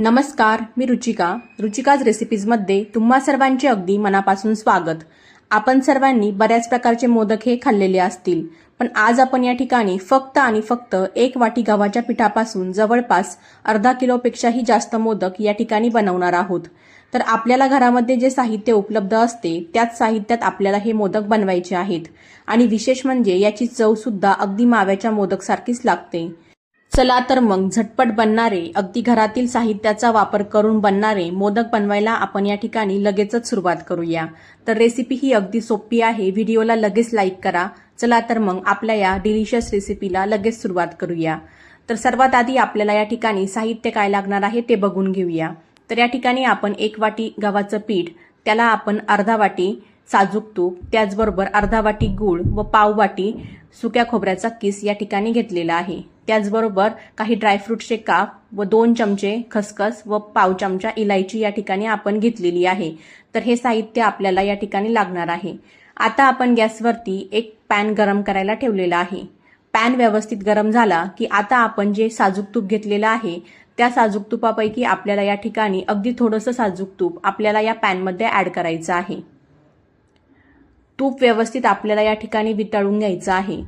नमस्कार मी रुचिका. रुचिकाज रेसिपीजमध्ये तुम्हा सर्वांचे अगदी मनापासून स्वागत. आपण सर्वांनी बऱ्याच प्रकारचे मोदक हे खाल्लेले असतील पण आज आपण या ठिकाणी फक्त आणि फक्त एक वाटी गव्हाच्या पिठापासून जवळपास अर्धा किलोपेक्षाही जास्त मोदक या ठिकाणी बनवणार आहोत. तर आपल्याला घरामध्ये जे साहित्य उपलब्ध असते त्याच साहित्यात आपल्याला हे मोदक बनवायचे आहेत. आणि विशेष म्हणजे याची चवसुद्धा अगदी माव्याच्या मोदकसारखीच लागते. चला तर मग झटपट बनणारे अगदी घरातील साहित्याचा वापर करून बनणारे मोदक बनवायला आपण या ठिकाणी लगेचच सुरुवात करूया. तर रेसिपी ही अगदी सोपी आहे व्हिडिओला लगेच लाईक करा. चला तर मग आपल्या या डिलिशियस रेसिपीला लगेच सुरुवात करूया. तर सर्वात आधी आपल्याला या ठिकाणी साहित्य काय लागणार आहे ते बघून घेऊया. तर या ठिकाणी आपण एक वाटी गव्हाचं पीठ त्याला आपण अर्धा वाटी साजूक तूप त्याचबरोबर अर्धा वाटी गूळ व पाव वाटी सुक्या खोबऱ्याचा किस या ठिकाणी घेतलेला आहे. त्याचबरोबर काही ड्रायफ्रूटचे काप व दोन चमचे खसखस व पाव चमचा इलायची या ठिकाणी आपण घेतलेली आहे. तर हे साहित्य आपल्याला या ठिकाणी लागणार आहे. आता आपण गॅसवरती एक पॅन गरम करायला ठेवलेला आहे. पॅन व्यवस्थित गरम झाला की आता आपण जे साजूक तूप घेतलेलं आहे त्या साजूक तुपापैकी आपल्याला या ठिकाणी अगदी थोडंसं साजूक तूप आपल्याला या पॅनमध्ये ॲड करायचं आहे. तूप व्यवस्थित आपल्याला या ठिकाणी वितळून घ्यायचं आहे.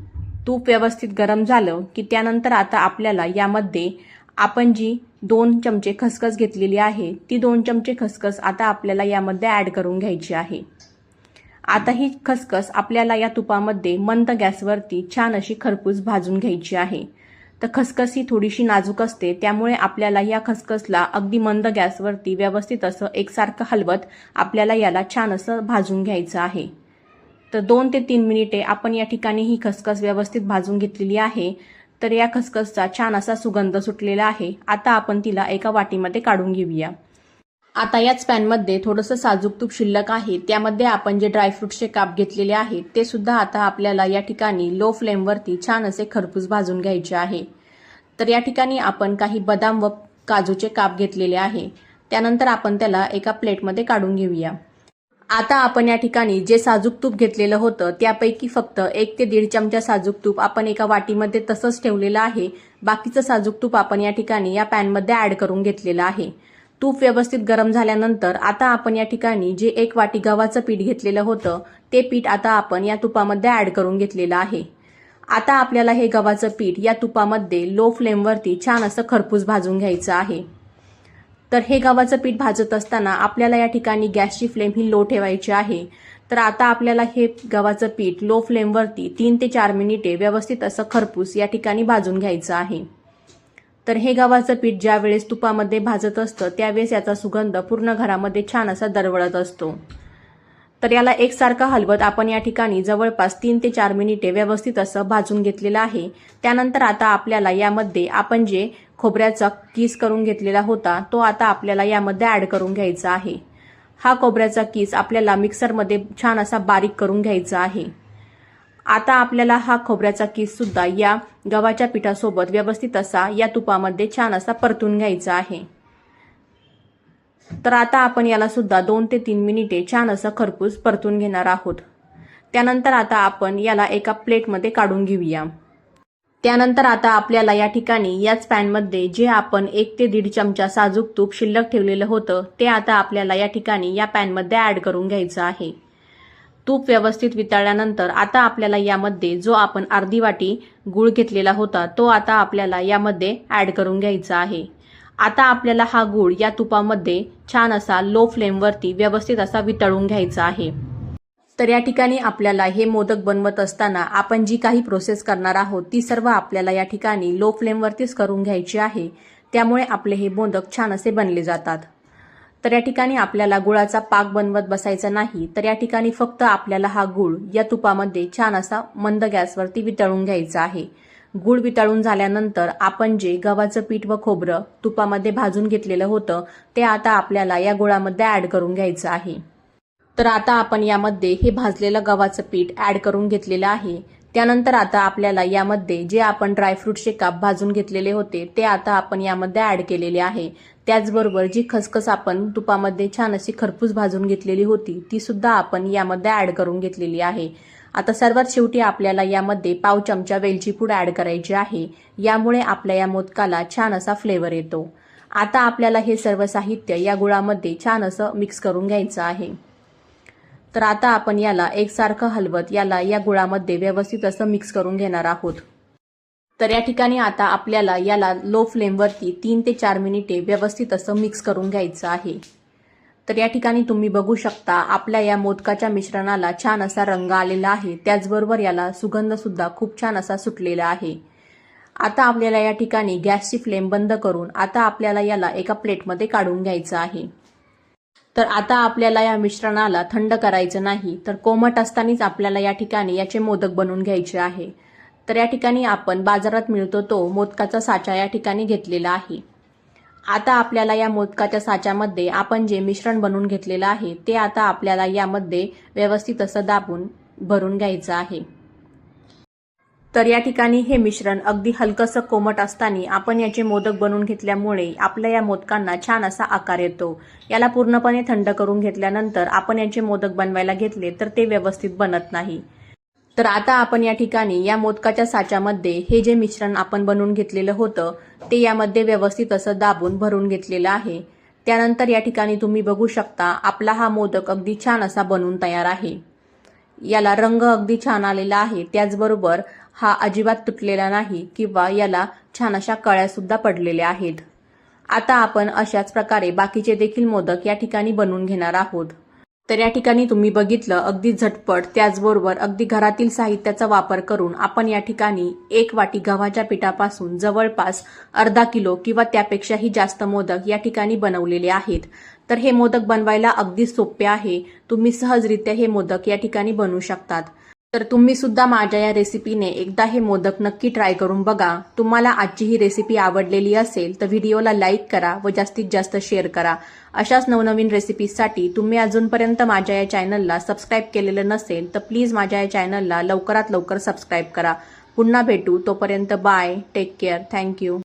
तूप व्यवस्थित गरम झालं की त्यानंतर आता आपल्याला यामध्ये आपण जी दोन चमचे खसखस घेतलेली आहे ती दोन चमचे खसखस आता आपल्याला यामध्ये ॲड करून घ्यायची आहे. आता ही खसखस आपल्याला या तुपामध्ये मंद गॅसवरती छान अशी खरपूस भाजून घ्यायची आहे. तर खसखस ही थोडीशी नाजूक असते त्यामुळे आपल्याला या खसखसला अगदी मंद गॅसवरती व्यवस्थित असं एकसारखं हलवत आपल्याला याला छान असं भाजून घ्यायचं आहे. तर दोन ते तीन मिनिटे आपण या ठिकाणी ही खसखस व्यवस्थित भाजून घेतलेली आहे. तर या खसखसचा छान असा सुगंध सुटलेला आहे. आता आपण तिला एका वाटीमध्ये काढून घेऊया. आता याच पॅनमध्ये थोडंसं साजूक तूप शिल्लक आहे. त्यामध्ये आपण जे ड्रायफ्रूटचे काप घेतलेले आहेत ते सुद्धा आता आपल्याला या ठिकाणी लो फ्लेमवरती छान असे खरपूस भाजून घ्यायचे आहे. तर या ठिकाणी आपण काही बदाम व काजूचे काप घेतलेले आहे. त्यानंतर आपण त्याला एका प्लेटमध्ये काढून घेऊया. आता आपण या ठिकाणी जे साजूक तूप घेतलेलं होतं त्यापैकी फक्त एक ते दीड चमचा साजूक तूप आपण एका वाटीमध्ये तसंच ठेवलेलं आहे. बाकीचं साजूक तूप आपण या ठिकाणी या पॅनमध्ये ॲड करून घेतलेलं आहे. तूप व्यवस्थित गरम झाल्यानंतर आता आपण या ठिकाणी जे एक वाटी गव्हाचं पीठ घेतलेलं होतं ते पीठ आता आपण या तुपामध्ये ॲड करून घेतलेलं आहे. आता आपल्याला हे गव्हाचं पीठ या तुपामध्ये लो फ्लेमवरती छान असं खरपूस भाजून घ्यायचं आहे. तर हे गव्हाचं पीठ भाजत असताना आपल्याला या ठिकाणी गॅसची फ्लेम ही लो ठेवायची आहे. तर आता आपल्याला हे गव्हाचं पीठ लो फ्लेमवरती तीन ते चार मिनिटे व्यवस्थित असं खरपूस या ठिकाणी भाजून घ्यायचं आहे. तर हे गव्हाचं पीठ ज्या वेळेस तुपामध्ये भाजत असतं त्यावेळेस याचा सुगंध पूर्ण घरामध्ये छान असा दरवळत असतो. तर याला एकसारखं हलवत आपण या ठिकाणी जवळपास तीन ते चार मिनिटे व्यवस्थित असं भाजून घेतलेलं आहे. त्यानंतर आता आपल्याला यामध्ये आपण जे खोबऱ्याचा किस करून घेतलेला होता तो आता आपल्याला यामध्ये ॲड करून घ्यायचा आहे. हा खोबऱ्याचा किस आपल्याला मिक्सरमध्ये छान असा बारीक करून घ्यायचा आहे. आता आपल्याला हा खोबऱ्याचा किस सुद्धा या गव्हाच्या पिठासोबत व्यवस्थित असा या तुपामध्ये छान असा परतून घ्यायचा आहे. तर आता आपण याला सुद्धा दोन ते तीन मिनिटे छान असं खरपूस परतून घेणार आहोत. त्यानंतर आता आपण याला एका प्लेटमध्ये काढून घेऊया. त्यानंतर आता आपल्याला या ठिकाणी याच पॅनमध्ये जे आपण एक ते दीड चमचा साजूक तूप शिल्लक ठेवलेलं होतं ते आता आपल्याला या ठिकाणी या पॅनमध्ये ॲड करून घ्यायचं आहे. तूप व्यवस्थित वितळल्यानंतर आता आपल्याला यामध्ये जो आपण अर्धी वाटी गूळ घेतलेला होता तो आता आपल्याला यामध्ये ॲड करून घ्यायचा आहे. आता आपल्याला हा गूळ या तुपामध्ये छान असा लो फ्लेमवरती व्यवस्थित असा वितळून घ्यायचा आहे. तर या ठिकाणी आपल्याला हे मोदक बनवत असताना आपण जी काही प्रोसेस करणार आहोत ती सर्व आपल्याला या ठिकाणी लो फ्लेमवरतीच करून घ्यायची आहे. त्यामुळे आपले हे मोदक छान असे बनले जातात. तर या ठिकाणी आपल्याला गुळाचा पाक बनवत बसायचा नाही तर या ठिकाणी फक्त आपल्याला हा गुळ या तुपामध्ये छान असा मंद गॅसवरती वितळून घ्यायचा आहे. गूळ वितळून झाल्यानंतर आपण जे गव्हाचं पीठ व खोबरं तुपामध्ये भाजून घेतलेलं होतं ते आता आपल्याला या गुळामध्ये ॲड करून घ्यायचं आहे. तर आता आपण यामध्ये हे भाजलेलं गव्हाचं पीठ ॲड करून घेतलेलं आहे. त्यानंतर आता आपल्याला यामध्ये जे आपण ड्रायफ्रूटचे काप भाजून घेतलेले होते ते आता आपण यामध्ये ॲड केलेले आहे. त्याचबरोबर जी खसखस आपण तुपामध्ये छान अशी खरपूस भाजून घेतलेली होती ती सुद्धा आपण यामध्ये ॲड करून घेतलेली आहे. आता सर्वात शेवटी आपल्याला यामध्ये पाव चमचा वेलची पूड ॲड करायची आहे. यामुळे आपल्या या मोदकाला छान असा फ्लेवर येतो. आता आपल्याला हे सर्व साहित्य या गुळामध्ये छान असं मिक्स करून घ्यायचं आहे. तर आता आपण याला एकसारखं हलवत याला या गुळामध्ये व्यवस्थित असं मिक्स करून घेणार आहोत. तर या ठिकाणी आता आपल्याला याला लो फ्लेमवरती तीन ते चार मिनिटे व्यवस्थित असं मिक्स करून घ्यायचं आहे. तर या ठिकाणी तुम्ही बघू शकता आपल्या या मोदकाच्या मिश्रणाला छान असा रंग आलेला आहे. त्याचबरोबर याला सुगंध सुद्धा खूप छान असा सुटलेला आहे. आता आपल्याला या ठिकाणी गॅसची फ्लेम बंद करून आता आपल्याला याला एका प्लेटमध्ये काढून घ्यायचं आहे. तर आता आपल्याला या मिश्रणाला थंड करायचं नाही तर कोमट असतानाच आपल्याला या ठिकाणी याचे मोदक बनवून घ्यायचे आहे. तर या ठिकाणी आपण बाजारात मिळतो तो मोदकाचा साचा या ठिकाणी घेतलेला आहे. आता आपल्याला या मोदकाच्या साच्यामध्ये आपण जे मिश्रण बनवून घेतलेलं आहे ते आता आपल्याला यामध्ये व्यवस्थित असं दाबून भरून घ्यायचं आहे. तर या ठिकाणी हे मिश्रण अगदी हलकंसं कोमट असताना आपण याचे मोदक बनवून घेतल्यामुळे आपल्या या मोदकांना छान असा आकार येतो. याला पूर्णपणे थंड करून घेतल्यानंतर आपण याचे मोदक बनवायला घेतले तर ते व्यवस्थित बनत नाही. तर आता आपण या ठिकाणी या मोदकाच्या साच्यामध्ये हे जे मिश्रण आपण बनवून घेतलेलं होतं ते यामध्ये व्यवस्थित असं दाबून भरून घेतलेलं आहे. त्यानंतर या ठिकाणी तुम्ही बघू शकता आपला हा मोदक अगदी छान असा बनवून तयार आहे. याला रंग अगदी छान आलेला आहे. त्याचबरोबर हा अजिबात तुटलेला नाही किंवा याला छान अशा कळ्यासुद्धा पडलेल्या आहेत. आता आपण अशाच प्रकारे बाकीचे देखील मोदक या ठिकाणी बनवून घेणार आहोत. तर या ठिकाणी तुम्ही बघितलं अगदी झटपट त्याचबरोबर अगदी घरातील साहित्याचा वापर करून आपण या ठिकाणी एक वाटी गव्हाच्या पिठापासून जवळपास अर्धा किलो किंवा त्यापेक्षाही जास्त मोदक या ठिकाणी बनवलेले आहेत. तर हे मोदक बनवायला अगदी सोपे आहे. तुम्ही सहजरित्या हे मोदक या ठिकाणी बनवू शकतात. तर तुम्ही सुद्धा माझ्या या रेसिपीने एकदा हे मोदक नक्की ट्राय करून बघा. तुम्हाला आजची ही रेसिपी आवडलेली असेल तर व्हिडिओला लाईक करा व जास्तीत जास्त शेअर करा. अशाच नवनवीन रेसिपीजसाठी तुम्ही अजूनपर्यंत माझ्या या चॅनलला सबस्क्राईब केलेलं नसेल तर प्लीज माझ्या या चॅनलला लवकरात लवकर सबस्क्राईब करा. पुन्हा भेटू. तोपर्यंत बाय टेक केअर थँक्यू